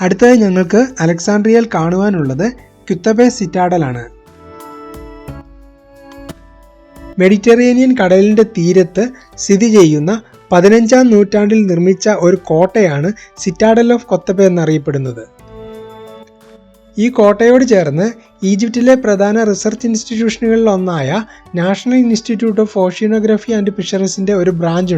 അടുത്തതായി ഞങ്ങൾക്ക് അലക്സാണ്ട്രിയയിൽ കാണുവാനുള്ളത് ക്യുത്തബെ സിറ്റാഡലാണ്. മെഡിറ്ററേനിയൻ കടലിന്റെ തീരത്ത് സ്ഥിതി ചെയ്യുന്ന പതിനഞ്ചാം നൂറ്റാണ്ടിൽ നിർമ്മിച്ച ഒരു കോട്ടയാണ് സിറ്റാഡൽ ഓഫ് കൊത്തബെ എന്നറിയപ്പെടുന്നത്. ഈ കോട്ടയോട് ചേർന്ന് ഈജിപ്തിലെ പ്രധാന റിസർച്ച് ഇൻസ്റ്റിറ്റ്യൂഷനുകളിൽ ഒന്നായ national institute of oceanography and ഫിഷറീസിന്റെ ഒരു ബ്രാഞ്ച്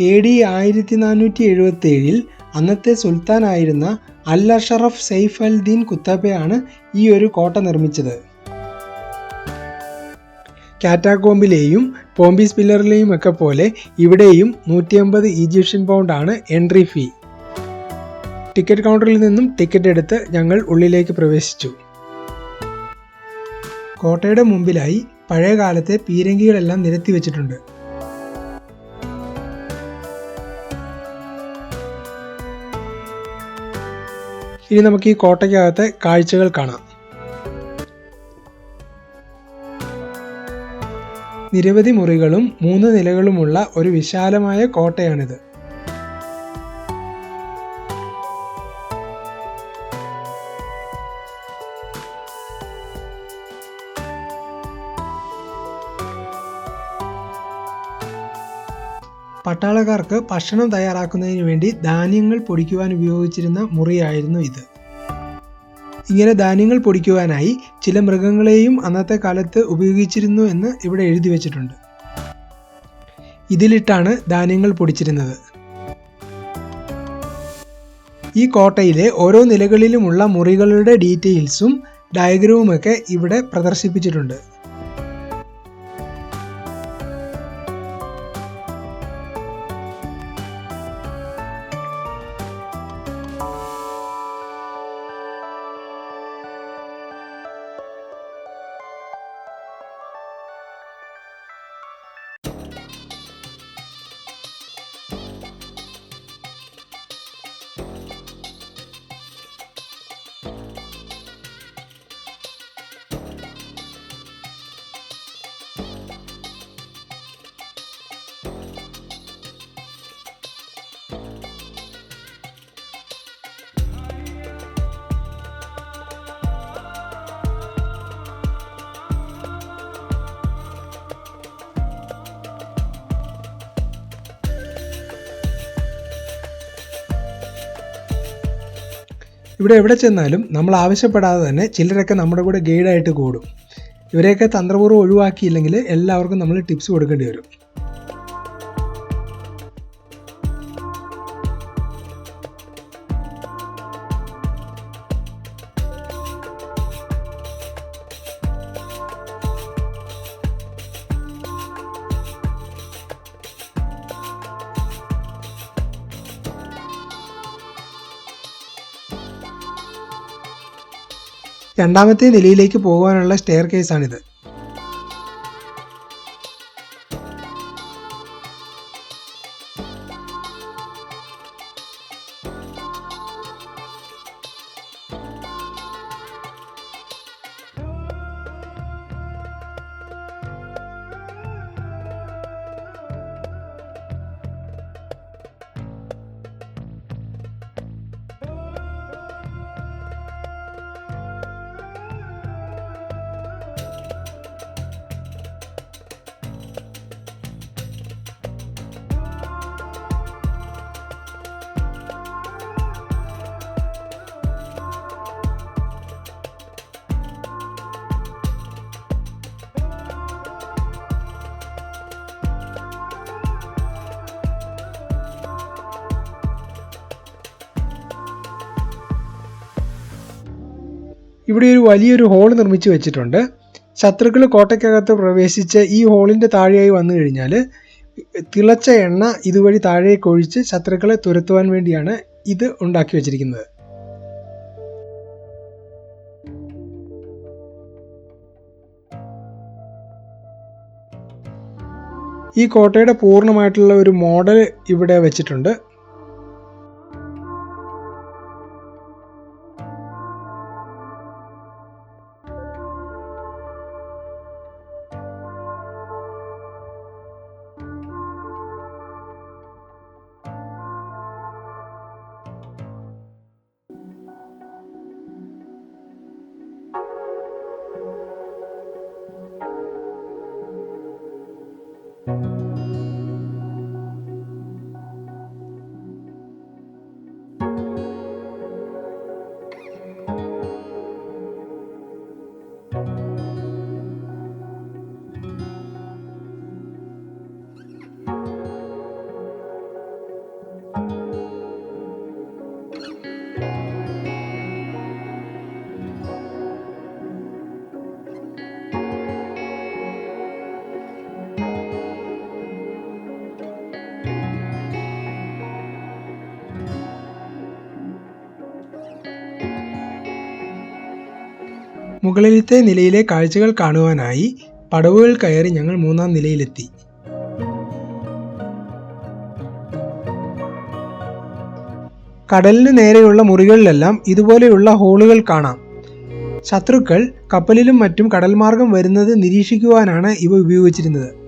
എ ഡി ആയിരത്തി നാനൂറ്റി എഴുപത്തി ഏഴിൽ അന്നത്തെ സുൽത്താനായിരുന്ന അൽ അഷറഫ് സെയ്ഫ് അൽ ദീൻ കുത്തബയാണ് ഈ ഒരു കോട്ട നിർമ്മിച്ചത്. കാറ്റാകോമ്പിലെയും പോംബീസ് പില്ലറിലെയും ഒക്കെ പോലെ ഇവിടെയും നൂറ്റി അമ്പത് ഈജിപ്ഷ്യൻ പൗണ്ടാണ് എൻട്രി ഫീ ടിക്കറ്റ് കൗണ്ടറിൽ നിന്നും ടിക്കറ്റ് എടുത്ത് ഞങ്ങൾ ഉള്ളിലേക്ക് പ്രവേശിച്ചു. കോട്ടയുടെ മുമ്പിലായി പഴയകാലത്തെ പീരങ്കികളെല്ലാം നിരത്തി വെച്ചിട്ടുണ്ട്. ഇനി നമുക്ക് ഈ കോട്ടയ്ക്കകത്തെ കാഴ്ചകൾ കാണാം. നിരവധി മുറികളും മൂന്ന് നിലകളുമുള്ള ഒരു വിശാലമായ കോട്ടയാണിത്. പട്ടാളക്കാർക്ക് ഭക്ഷണം തയ്യാറാക്കുന്നതിന് വേണ്ടി ധാന്യങ്ങൾ പൊടിക്കുവാൻ ഉപയോഗിച്ചിരുന്ന മുറിയായിരുന്നു ഇത്. ഇങ്ങനെ ധാന്യങ്ങൾ പൊടിക്കുവാനായി ചില മൃഗങ്ങളെയും അന്നത്തെ കാലത്ത് ഉപയോഗിച്ചിരുന്നു എന്ന് ഇവിടെ എഴുതി വെച്ചിട്ടുണ്ട്. ഇതിലിട്ടാണ് ധാന്യങ്ങൾ പൊടിച്ചിരുന്നത്. ഈ കോട്ടയിലെ ഓരോ നിലകളിലുമുള്ള മുറികളുടെ ഡീറ്റെയിൽസും ഡയഗ്രവുമൊക്കെ ഇവിടെ പ്രദർശിപ്പിച്ചിട്ടുണ്ട്. ഇവിടെ എവിടെ ചെന്നാലും നമ്മൾ ആവശ്യപ്പെടാതെ തന്നെ ചിലരൊക്കെ നമ്മുടെ കൂടെ ഗൈഡായിട്ട് കൂടും. ഇവരെയൊക്കെ തന്ത്രപൂർവം ഒഴിവാക്കിയില്ലെങ്കിൽ എല്ലാവർക്കും നമ്മൾ ടിപ്സ് കൊടുക്കേണ്ടി വരും. രണ്ടാമത്തെ നിലയിലേക്ക് പോകാനുള്ള സ്റ്റെയർ കേസാണിത് ഇവിടെ ഒരു വലിയൊരു ഹോൾ നിർമ്മിച്ചു വെച്ചിട്ടുണ്ട്. ശത്രുക്കൾ കോട്ടയ്ക്കകത്ത് പ്രവേശിച്ച് ഈ ഹോളിന്റെ താഴെയായി വന്നു കഴിഞ്ഞാൽ തിളച്ച എണ്ണ ഇതുവഴി താഴേക്ക് ഒഴിച്ച് ശത്രുക്കളെ തുരത്തുവാൻ വേണ്ടിയാണ് ഇത് ഉണ്ടാക്കി വെച്ചിരിക്കുന്നത്. ഈ കോട്ടയുടെ പൂർണമായിട്ടുള്ള ഒരു മോഡൽ ഇവിടെ വെച്ചിട്ടുണ്ട്. മുകളിലത്തെ നിലയിലെ കാഴ്ചകൾ കാണുവാനായി പടവുകൾ കയറി ഞങ്ങൾ മൂന്നാം നിലയിലെത്തി. കടലിന് നേരെയുള്ള മുറികളിലെല്ലാം ഇതുപോലെയുള്ള ഹോളുകൾ കാണാം. ശത്രുക്കൾ കപ്പലിലും മറ്റും കടൽമാർഗം വരുന്നത് നിരീക്ഷിക്കുവാനാണ് ഇവ ഉപയോഗിച്ചിരുന്നത്.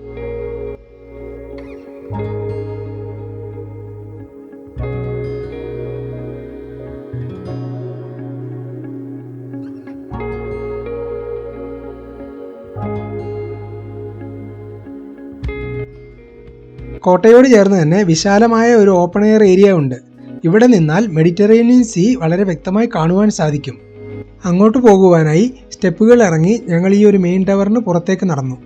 കോട്ടയോട് ചേർന്ന് തന്നെ വിശാലമായ ഒരു ഓപ്പൺ എയർ ഏരിയ ഉണ്ട്. ഇവിടെ നിന്നാൽ മെഡിറ്ററേനിയൻ സീ വളരെ വ്യക്തമായി കാണുവാൻ സാധിക്കും. അങ്ങോട്ട് പോകുവാനായി സ്റ്റെപ്പുകൾ ഇറങ്ങി ഞങ്ങൾ ഈ ഒരു മെയിൻ ടവറിന് പുറത്തേക്ക് നടന്നു.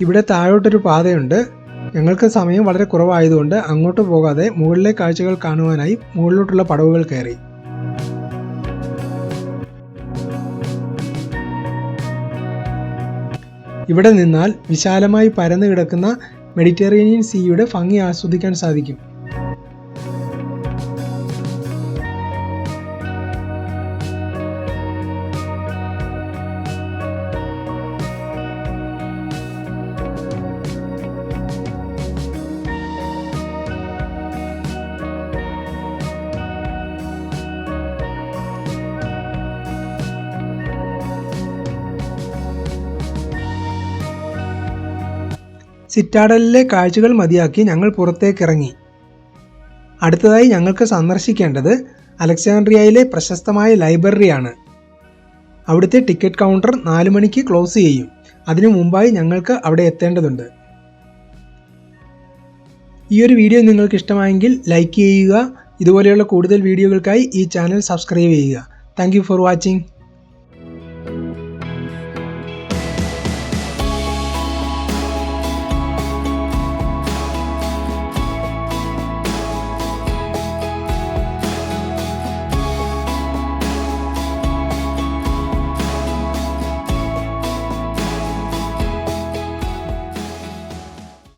ഇവിടെ താഴോട്ടൊരു പാതയുണ്ട്. ഞങ്ങൾക്ക് സമയം വളരെ കുറവായതുകൊണ്ട് അങ്ങോട്ട് പോകാതെ മുകളിലെ കാഴ്ചകൾ കാണുവാനായി മുകളിലോട്ടുള്ള പടവുകൾ കയറി. ഇവിടെ നിന്നാൽ വിശാലമായി പരന്നു കിടക്കുന്ന മെഡിറ്ററേനിയൻ സീയുടെ ഭംഗി ആസ്വദിക്കാൻ സാധിക്കും. സിറ്റാഡലിലെ കാഴ്ചകൾ മതിയാക്കി ഞങ്ങൾ പുറത്തേക്കിറങ്ങി. അടുത്തതായി ഞങ്ങൾക്ക് സന്ദർശിക്കേണ്ടത് അലക്സാൻഡ്രിയയിലെ പ്രശസ്തമായ ലൈബ്രറിയാണ്. അവിടുത്തെ ടിക്കറ്റ് കൗണ്ടർ നാല് മണിക്ക് ക്ലോസ് ചെയ്യും. അതിനു മുമ്പായി ഞങ്ങൾക്ക് അവിടെ എത്തേണ്ടതുണ്ട്. ഈ ഒരു വീഡിയോ നിങ്ങൾക്ക് ഇഷ്ടമായെങ്കിൽ ലൈക്ക് ചെയ്യുക. ഇതുപോലെയുള്ള കൂടുതൽ വീഡിയോകൾക്കായി ഈ ചാനൽ സബ്സ്ക്രൈബ് ചെയ്യുക. Thank for watching.